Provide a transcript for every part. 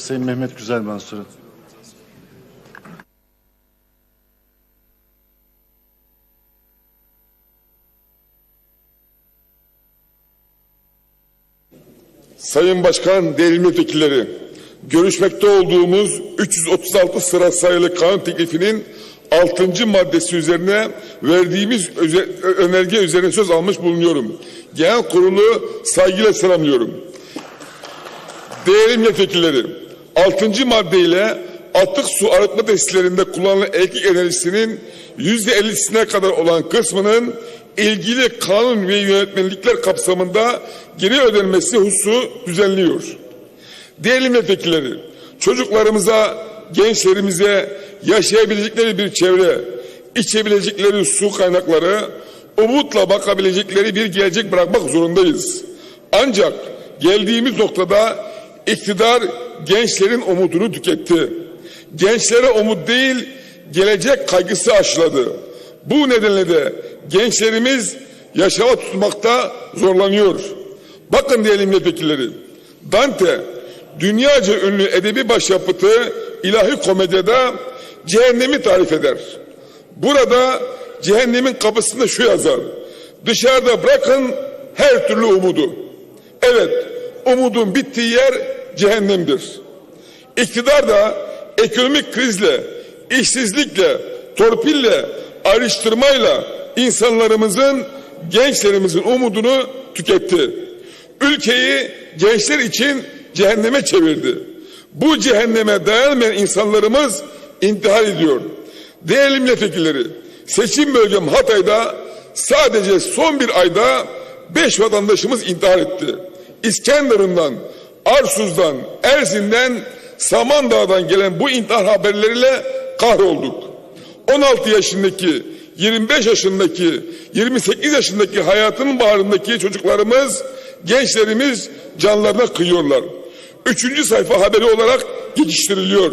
Sayın Mehmet Güzel Mansur'a. Sayın Başkan, değerli milletvekilleri, görüşmekte olduğumuz 336 sıra sayılı kanun teklifinin 6. maddesi üzerine verdiğimiz önerge üzerine söz almış bulunuyorum. Genel kurulu saygıyla selamlıyorum. Değerli milletvekilleri, 6. maddeyle atık su arıtma tesislerinde kullanılan elektrik enerjisinin %50'sine kadar olan kısmının ilgili kanun ve yönetmelikler kapsamında geri ödenmesi hususu düzenliyor. Değerli milletvekilleri, çocuklarımıza, gençlerimize yaşayabilecekleri bir çevre, içebilecekleri su kaynakları, umutla bakabilecekleri bir gelecek bırakmak zorundayız. Ancak geldiğimiz noktada iktidar gençlerin umudunu tüketti. Gençlere umut değil, gelecek kaygısı aşıladı. Bu nedenle de gençlerimiz yaşama tutmakta zorlanıyor. Bakın değerli milletvekilleri, Dante dünyaca ünlü edebi başyapıtı ilahi komedyada cehennemi tarif eder. Burada cehennemin kapısında şu yazar. Dışarıda bırakın her türlü umudu. Evet, umudun bittiği yer cehennemdir. İktidar da ekonomik krizle, işsizlikle, torpille, ayrıştırmayla insanlarımızın, gençlerimizin umudunu tüketti. Ülkeyi gençler için cehenneme çevirdi. Bu cehenneme dayanmayan insanlarımız intihar ediyor. Değerli milletvekilleri, seçim bölgem Hatay'da sadece son bir ayda beş vatandaşımız intihar etti. İskenderun'dan, Arsuz'dan, Erzin'den, Samandağ'dan gelen bu intihar haberleriyle kahrolduk. 16 yaşındaki, 25 yaşındaki, 28 yaşındaki hayatın baharındaki çocuklarımız, gençlerimiz canlarına kıyıyorlar. Üçüncü sayfa haberi olarak geçiştiriliyor.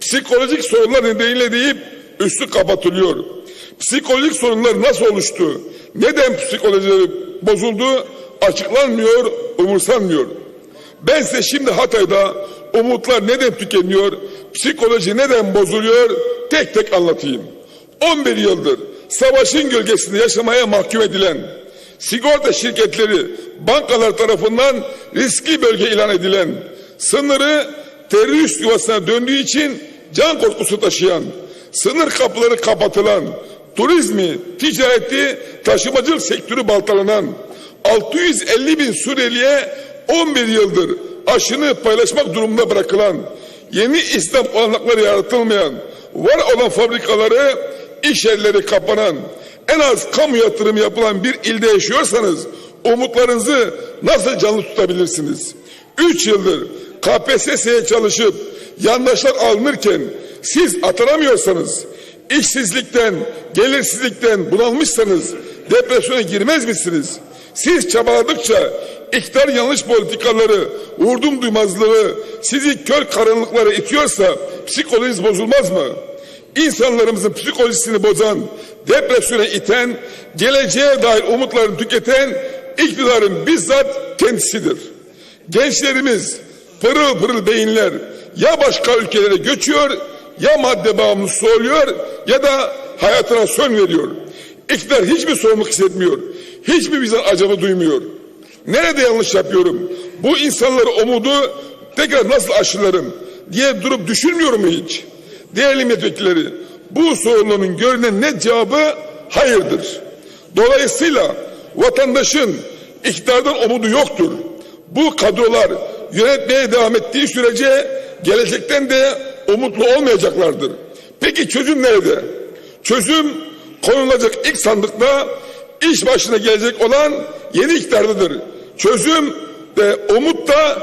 Psikolojik sorunlar nedeniyle deyip üstü kapatılıyor. Psikolojik sorunlar nasıl oluştu? Neden psikolojileri bozuldu? Açıklanmıyor, umursanmıyor. Ben size şimdi Hatay'da umutlar neden tükeniyor, psikoloji neden bozuluyor tek tek anlatayım. 11 yıldır savaşın gölgesinde yaşamaya mahkum edilen, sigorta şirketleri, bankalar tarafından riskli bölge ilan edilen, sınırı terörist yuvasına döndüğü için can korkusu taşıyan, sınır kapıları kapatılan, turizmi, ticareti, taşımacılık sektörü baltalanan, 650 bin Suriyeli'ye 11 yıldır aşını paylaşmak durumunda bırakılan, yeni İslam olanakları yaratılmayan, var olan fabrikaları, iş yerleri kapanan, en az kamu yatırımı yapılan bir ilde yaşıyorsanız umutlarınızı nasıl canlı tutabilirsiniz? 3 yıldır KPSS'ye çalışıp yandaşlar alınırken siz atanamıyorsanız, işsizlikten, gelirsizlikten bunalmışsanız depresyona girmez misiniz? Siz çabaladıkça iktidar yanlış politikaları, vurdum duymazlığı, sizi kör karanlıklara itiyorsa psikolojiniz bozulmaz mı? İnsanlarımızın psikolojisini bozan, depresyona iten, geleceğe dair umutlarını tüketen iktidarın bizzat kendisidir. Gençlerimiz pırıl pırıl beyinler ya başka ülkelere göçüyor ya madde bağımlısı oluyor ya da hayatına son veriyor. İktidar hiçbir sorumluluk hissetmiyor. Hiçbir bizden acaba duymuyor. Nerede yanlış yapıyorum? Bu insanları umudu tekrar nasıl aşılarım diye durup düşünmüyor mu hiç? Değerli milletvekilleri bu sorunların görünen net cevabı hayırdır. Dolayısıyla vatandaşın iktidardan umudu yoktur. Bu kadrolar yönetmeye devam ettiği sürece gelecekten de umutlu olmayacaklardır. Peki çözüm nerede? Çözüm konulacak ilk sandıkta iş başına gelecek olan yeni iktidardadır. Çözüm ve umut da